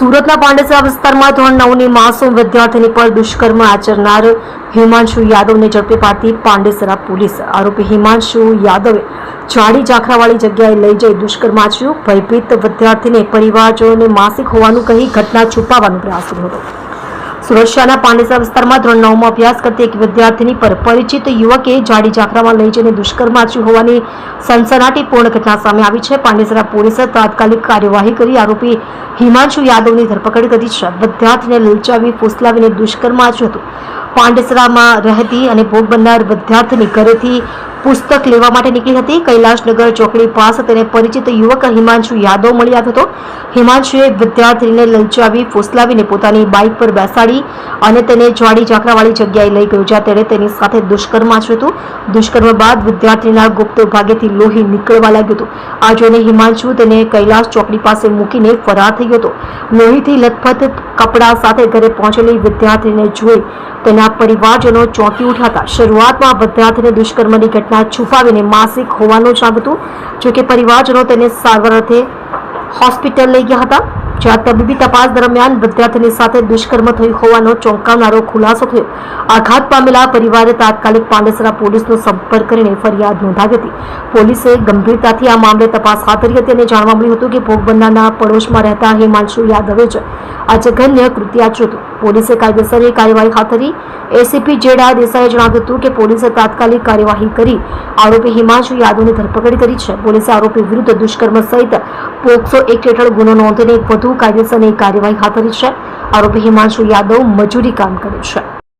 સુરતના પાંડેસરા વિસ્તારમાં ધોરણ નવની માસૂમ વિદ્યાર્થીની પર દુષ્કર્મ આચરનાર હિમાંશુ યાદવને ઝડપી પાડતી પાંડેસરા પોલીસ. આરોપી હિમાંશુ યાદવે જાડી જાખરાવાળી જગ્યાએ લઈ જઈ દુષ્કર્મ આચર્યું ભયભીત વિદ્યાર્થીને પરિવારજનોને માસિક હોવાનું કહી ઘટના છુપાવવાનો પ્રયાસ કર્યો હતો. સુરક્ષાના પાંડેસરા વિસ્તારમાં ધોરણ નવમાં અભ્યાસ કરતી એક વિદ્યાર્થીની પર પરિચિત યુવકે જાડી ઝાકરામાં લઈ જઈને દુષ્કર્મ આચ્યું હોવાની સનસનાટીપૂર્ણ ઘટના સામે આવી છે. પાંડેસરા પોલીસે તાત્કાલિક કાર્યવાહી કરી આરોપી હિમાંશુ યાદવની ધરપકડ કરી છે. વિદ્યાર્થીને લલચાવી ફૂસલાવીને દુષ્કર્મ આચ્યું હતું. પાંડેસરામાં રહેતી અને ભોગ બનનાર વિદ્યાર્થીની ઘરેથી પુસ્તક લેવા માટે નીકળી હતી. કૈલાશનગર ચોકડી પાસે તેને પરિચિત યુવક હિમાંશુ યાદવ મળી આવ્યો હતો. હિમાંશુએ વિદ્યાર્થીને લલચાવી, ફૂસલાવીને પોતાની બાઇક પર બેસાડી અને તેને જાડી ઝાકરાવાળી જગ્યાએ લઈ ગયો, જ્યાં તેણે તેની સાથે દુષ્કર્મ આચર્યું હતું. દુષ્કર્મ બાદ વિદ્યાર્થીના ગુપ્ત ભાગેથી લોહી નીકળવા લાગ્યું હતું. આ જોઈને હિમાંશુ તેને કૈલાશ ચોકડી પાસે મૂકીને ફરાર થઈ ગયો હતો. લોહીથી લથપથ કપડા સાથે ઘરે પહોંચેલી વિદ્યાર્થીને જોઈ તેના પરિવારજનો ચોંકી ઉઠ્યા હતા. શરૂઆતમાં વિદ્યાર્થીને દુષ્કર્મની ઘટના છુપાવીને માસિક હોવાનું જાણ્યું હતું જોકે પરિવારજનો તેને સારવાર અર્થે હોસ્પિટલ લઈ ગયા હતા. જ્યાં તબીબી તપાસ દરમિયાન વિદ્યાર્થીની સાથે દુષ્કર્મ થયું હોવાનો ચોંકાવનારો ખુલાસો થયો. આઘાત પામેલા પરિવારે તાત્કાલિક પાંડેસરા પોલીસનો સંપર્ક કરીને ફરિયાદ નોંધાવી હતી. પોલીસે ગંભીરતાથી આ મામલે તપાસ હાથ ધરી હતી અને જાણવા મળ્યું હતું કે ભોગ બનનારના પડોશમાં રહેતા હિમાંશુ યાદવે જ આ જઘન્ય કૃત્ય આચર્યું પોલીસે કાયદેસરની કાર્યવાહી હાથ ધરી એસીપી જેડા દેસાઈએ જણાવ્યું હતું કે પોલીસે તાત્કાલિક કાર્યવાહી કરી આરોપી હિમાંશુ યાદવની ધરપકડ કરી છે. પોલીસે આરોપી વિરુદ્ધ દુષ્કર્મ સહિત પોક્સો એક હેઠળ ગુનો નોંધીને વધુ કાયદેસરની કાર્યવાહી હાથ ધરી છે. આરોપી હિમાંશુ યાદવ મજૂરી કામ કરે છે.